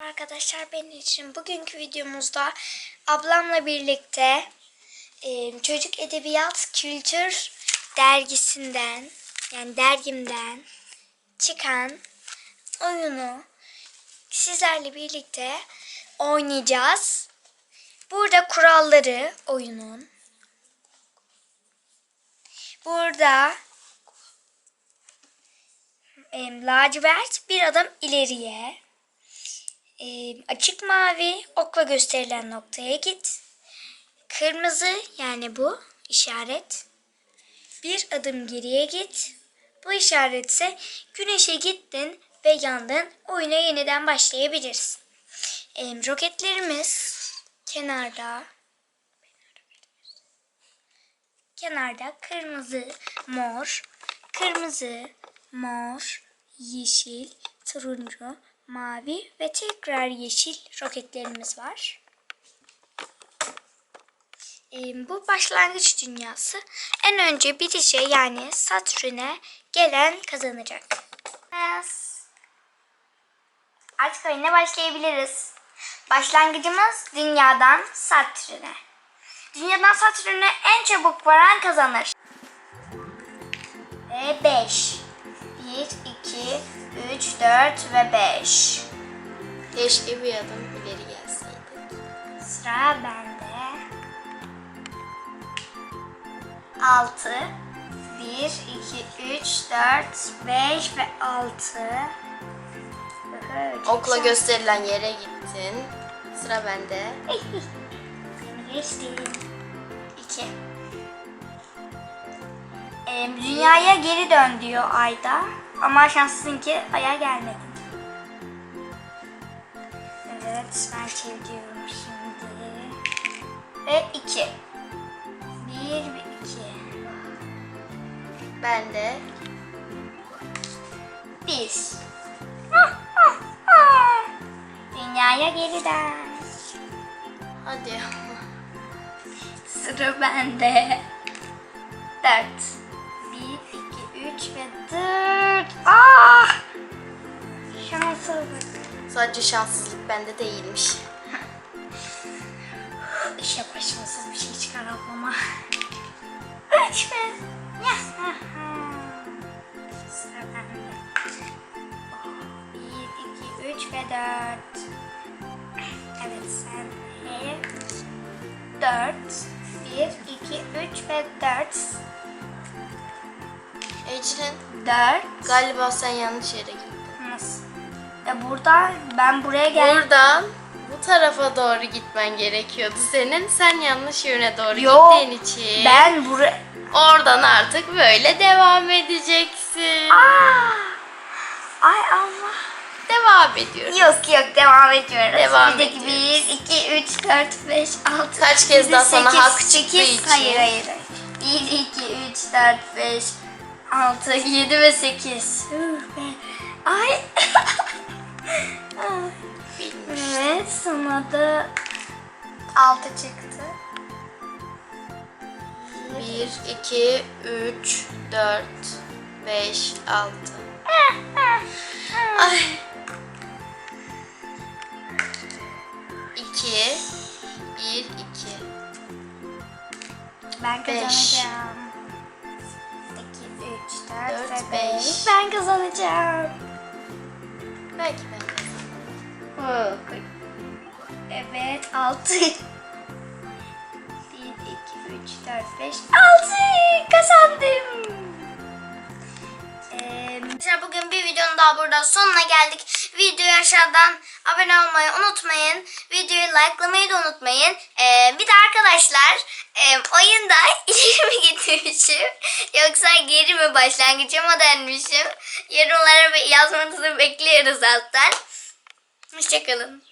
Arkadaşlar benim için bugünkü videomuzda ablamla birlikte e, Çocuk Edebiyat Kültür dergisinden yani dergimden çıkan oyunu sizlerle birlikte oynayacağız. Burada kuralları oyunun. Burada e, lacivert bir adım ileriye. E, açık mavi okla gösterilen noktaya git. Kırmızı yani bu işaret. Bir adım geriye git. Bu işaret ise güneşe gittin ve yandın. Oyuna yeniden başlayabilirsin. E, roketlerimiz kenarda. Kenarda kırmızı, mor, kırmızı, mor, yeşil, turuncu, mavi ve tekrar yeşil roketlerimiz var. Ee, bu başlangıç dünyası. En önce birisi yani Satürn'e gelen kazanacak. Artık oyuna başlayabiliriz. Başlangıcımız dünyadan Satürn'e. Dünyadan Satürn'e en çabuk varan kazanır. Ve 5. 1, 2, 3, 4 ve 5. Keşke bir adım ileri gelseydik. Sıra bende. 6 1 2 3 4 5 ve 6 Okla gösterilen yere gittin. Sıra bende. Geçtim. 2 Dünyaya geri dön diyor Ayda. Ama şanslısın ki Ay'a gelmedin. Evet ben çeviriyorum şimdi. Ve 2 1 ve 2 Bende. Bir. Dünyaya geri dön. Hadi. Sıra bende. Dört. Bir, Bak. Sadece şanssızlık bende değilmiş. İşe başarısız bir şey çıkar ablama. Sıra bende. Bir, iki, üç ve dört. Evet sen dört. Bir, iki, üç ve dört. Ecrin Dört. galiba sen yanlış yere gittin. Nasıl? Ya burada ben buraya geldim. Buradan bu tarafa doğru gitmen gerekiyordu senin. Sen yanlış yöne doğru Yok, gittiğin için. Ben buraya... Oradan artık böyle devam edeceksin. Aa! Ay Allah. Devam ediyoruz. Yok yok devam ediyoruz. Devam Bizdeki ediyoruz. 1, 2, 3, 4, 5, 6. Kaç kez daha sana hak çıktığı için. Hayır hayır. hayır. 1, 2, 3, 4, 5, 6, 7 ve 8. Ay. Ay. Bilmiş. evet sana da 6 çıktı. 1, 2, 3, 4, 5, 6. Ay. 2, 1, 2. Ben kazanacağım. 2, 3, 4 Dört, ve beş. 5. Ben kazanacağım. Belki ben kazanırım. Evet 6. 1, 2, 3, 4, 5, 6 kazandım. Ee, bugün bir videonun daha burada sonuna geldik. Videoyu aşağıdan abone olmayı unutmayın. Videoyu likelamayı da unutmayın. Ee, bir de arkadaşlar e, oyunda ileri mi gitmişim yoksa geri mi başlangıca mı dönmüşüm? Yorumlara yazmanızı bekliyoruz alttan. Hoşçakalın.